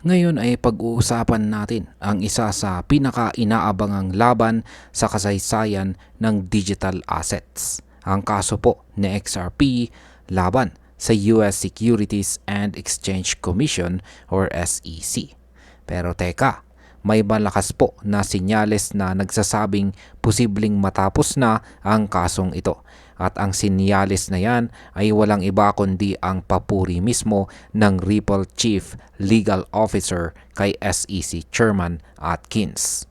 Ngayon ay pag-uusapan natin ang isa sa pinaka-inaabangang laban sa kasaysayan ng digital assets. Ang kaso po ni XRP laban sa US Securities and Exchange Commission or SEC. Pero teka, may malakas po na sinyales na nagsasabing posibleng matapos na ang kasong ito. At ang sinyales na yan ay walang iba kundi ang papuri mismo ng Ripple Chief Legal Officer kay SEC Chairman Atkins.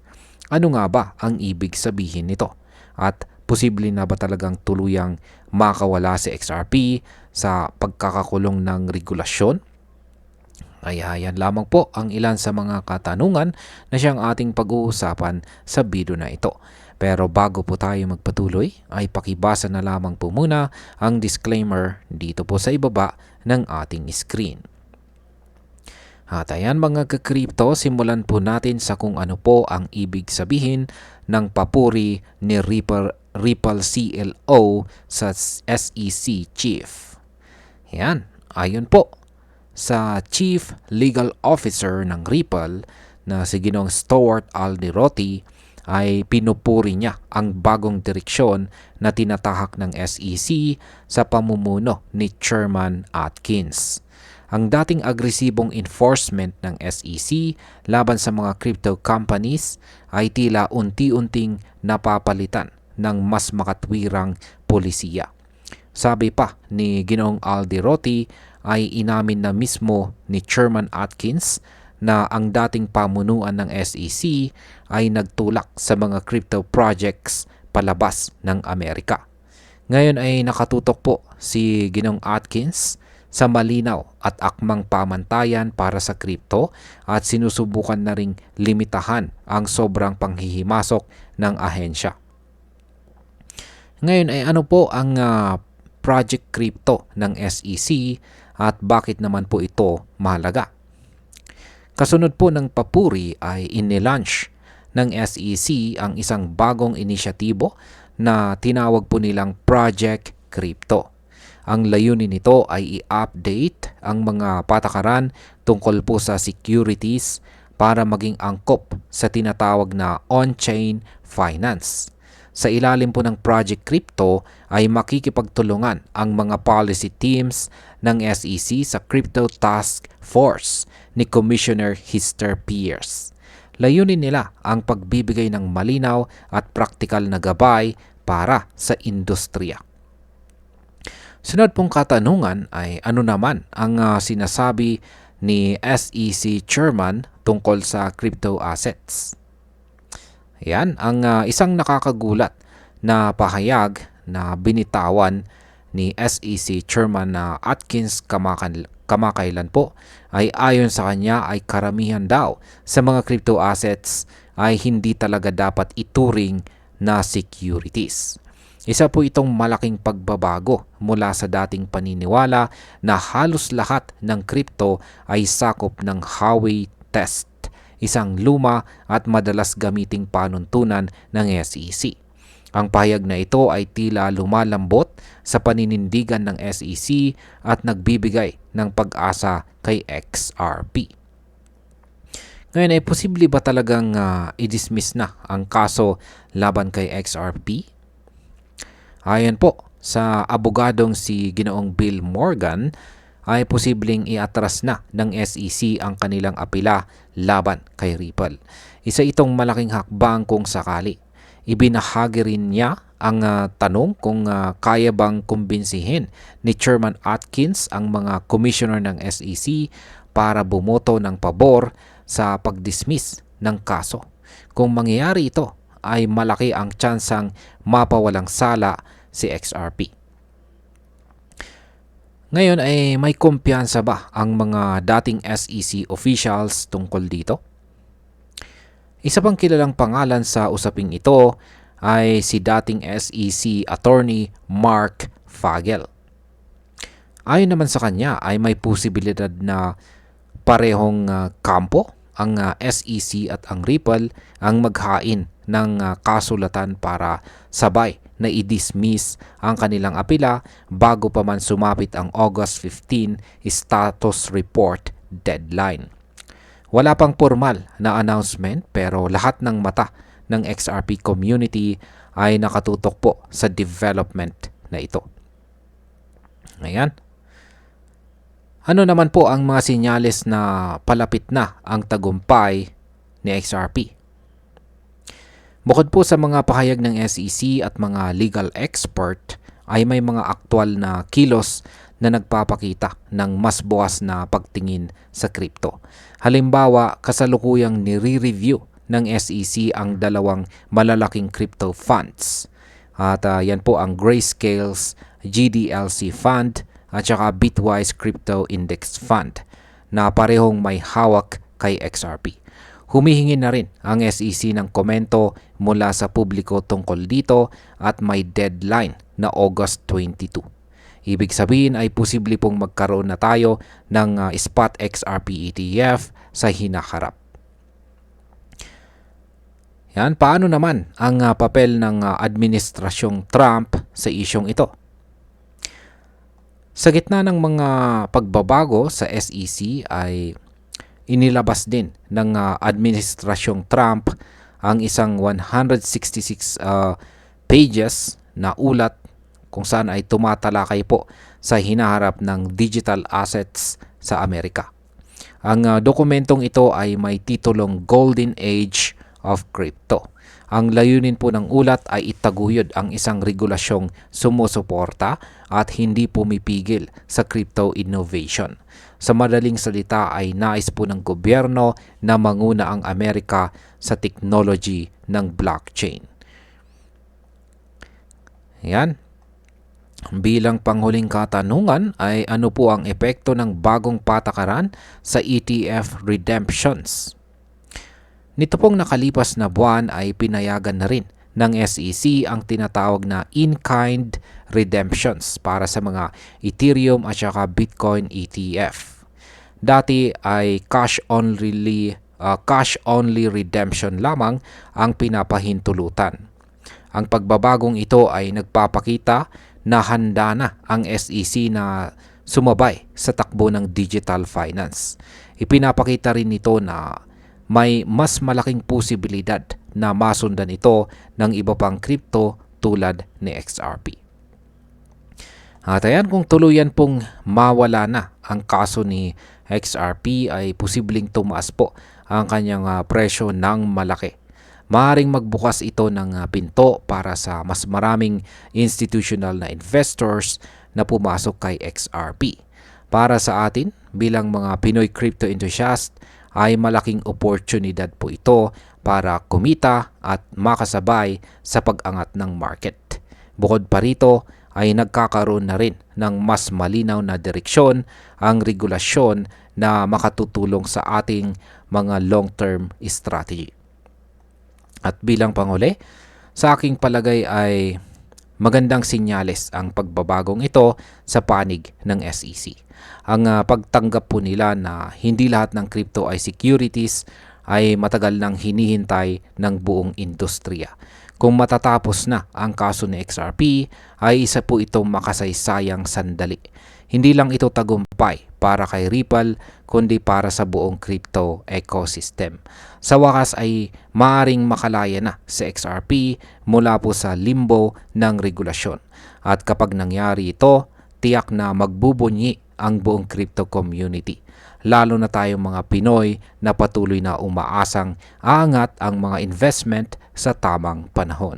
Ano nga ba ang ibig sabihin nito? At posible na ba talagang tuluyang makawala si XRP sa pagkakakulong ng regulasyon? Kaya yan lamang po ang ilan sa mga katanungan na siyang ating pag-uusapan sa video na ito. Pero bago po tayo magpatuloy, ay pakibasa na lamang po muna ang disclaimer dito po sa ibaba ng ating screen. At ayan mga ka-crypto, simulan po natin sa kung ano po ang ibig sabihin ng papuri ni Ripple, Ripple CLO sa SEC Chief. Yan, ayon po sa Chief Legal Officer ng Ripple na si Ginong Stuart Alderotti ay pinupuri niya ang bagong direksyon na tinatahak ng SEC sa pamumuno ni Chairman Atkins. Ang dating agresibong enforcement ng SEC laban sa mga crypto companies ay tila unti-unting napapalitan ng mas makatwirang polisiya. Sabi pa ni Ginoong Alderotti ay inamin na mismo ni Chairman Atkins na ang dating pamunuan ng SEC ay nagtulak sa mga crypto projects palabas ng Amerika. Ngayon ay nakatutok po si Ginong Atkins sa malinaw at akmang pamantayan para sa crypto at sinusubukan na ring limitahan ang sobrang panghihimasok ng ahensya. Ngayon ay ano po ang uh, Project Crypto ng SEC at bakit naman po ito mahalaga? Kasunod po ng papuri ay inilaunch ng SEC ang isang bagong inisyatibo na tinawag po nilang Project Crypto. Ang layunin nito ay i-update ang mga patakaran tungkol po sa securities para maging angkop sa tinatawag na on-chain finance. Sa ilalim po ng Project Crypto ay makikipagtulungan ang mga policy teams ng SEC sa Crypto Task Force ni Commissioner Hester Pierce. Layunin nila ang pagbibigay ng malinaw at praktikal na gabay para sa industriya. Sunod pong katanungan ay ano naman ang uh, sinasabi ni SEC Chairman tungkol sa crypto assets. Yan ang uh, isang nakakagulat na pahayag na binitawan ni SEC Chairman na Atkins kamakailan po ay ayon sa kanya ay karamihan daw sa mga crypto assets ay hindi talaga dapat ituring na securities. Isa po itong malaking pagbabago mula sa dating paniniwala na halos lahat ng crypto ay sakop ng Howey test, isang luma at madalas gamiting panuntunan ng SEC. Ang pahayag na ito ay tila lumalambot sa paninindigan ng SEC at nagbibigay ng pag-asa kay XRP. Ngayon ay posible ba talagang uh, i-dismiss na ang kaso laban kay XRP? Ayon po sa abogadong si Ginoong Bill Morgan ay posibleng iatras na ng SEC ang kanilang apila laban kay Ripple. Isa itong malaking hakbang kung sakali Ibinahagi rin niya ang uh, tanong kung uh, kaya bang kumbinsihin ni Chairman Atkins ang mga commissioner ng SEC para bumoto ng pabor sa pagdismiss ng kaso. Kung mangyayari ito, ay malaki ang tsansang mapawalang sala si XRP. Ngayon ay may kumpiyansa ba ang mga dating SEC officials tungkol dito? Isa pang kilalang pangalan sa usaping ito ay si dating SEC attorney Mark Fagel. Ayon naman sa kanya ay may posibilidad na parehong uh, kampo ang uh, ah, SEC at ang Ripple ang maghain ng uh, kasulatan para sabay na i-dismiss ang kanilang apila bago pa man sumapit ang August 15 status report deadline. Wala pang formal na announcement pero lahat ng mata ng XRP community ay nakatutok po sa development na ito. Ayan. Ano naman po ang mga sinyales na palapit na ang tagumpay ni XRP? Bukod po sa mga pahayag ng SEC at mga legal expert, ay may mga aktwal na kilos na nagpapakita ng mas buwas na pagtingin sa crypto. Halimbawa, kasalukuyang nire-review ng SEC ang dalawang malalaking crypto funds. At uh, yan po ang Grayscale's GDLC Fund at saka Bitwise Crypto Index Fund na parehong may hawak kay XRP. Humihingi na rin ang SEC ng komento mula sa publiko tungkol dito at may deadline na August 22. Ibig sabihin ay posible pong magkaroon na tayo ng uh, spot XRP ETF sa hinaharap. Yan, paano naman ang uh, papel ng uh, administrasyong Trump sa isyong ito? Sa gitna ng mga pagbabago sa SEC ay inilabas din ng uh, administrasyong Trump ang isang 166 uh, pages na ulat kung saan ay tumatalakay po sa hinaharap ng digital assets sa Amerika. Ang uh, dokumentong ito ay may titulong Golden Age of Crypto. Ang layunin po ng ulat ay itaguyod ang isang regulasyong sumusuporta at hindi pumipigil sa crypto innovation. Sa madaling salita ay nais po ng gobyerno na manguna ang Amerika sa technology ng blockchain. Yan. Bilang panghuling katanungan ay ano po ang epekto ng bagong patakaran sa ETF redemptions? Nito pong nakalipas na buwan ay pinayagan na rin ng SEC ang tinatawag na in-kind redemptions para sa mga Ethereum at saka Bitcoin ETF. Dati ay cash only uh, cash only redemption lamang ang pinapahintulutan. Ang pagbabagong ito ay nagpapakita na handa na ang SEC na sumabay sa takbo ng digital finance. Ipinapakita rin nito na may mas malaking posibilidad na masundan ito ng iba pang crypto tulad ni XRP. At ayan kung tuluyan pong mawala na ang kaso ni XRP ay posibleng tumaas po ang kanyang uh, presyo ng malaki. Maaring magbukas ito ng uh, pinto para sa mas maraming institutional na investors na pumasok kay XRP. Para sa atin bilang mga Pinoy crypto enthusiast ay malaking oportunidad po ito para kumita at makasabay sa pag-angat ng market. Bukod pa rito ay nagkakaroon na rin ng mas malinaw na direksyon ang regulasyon na makatutulong sa ating mga long-term strategy. At bilang panguli, sa aking palagay ay magandang sinyales ang pagbabagong ito sa panig ng SEC. Ang uh, pagtanggap po nila na hindi lahat ng crypto ay securities ay matagal nang hinihintay ng buong industriya. Kung matatapos na ang kaso ni XRP, ay isa po itong makasaysayang sandali. Hindi lang ito tagumpay para kay Ripple, kundi para sa buong crypto ecosystem. Sa wakas ay maaring makalaya na sa XRP mula po sa limbo ng regulasyon. At kapag nangyari ito, tiyak na magbubunyi ang buong crypto community. Lalo na tayong mga Pinoy na patuloy na umaasang aangat ang mga investment sa tamang panahon.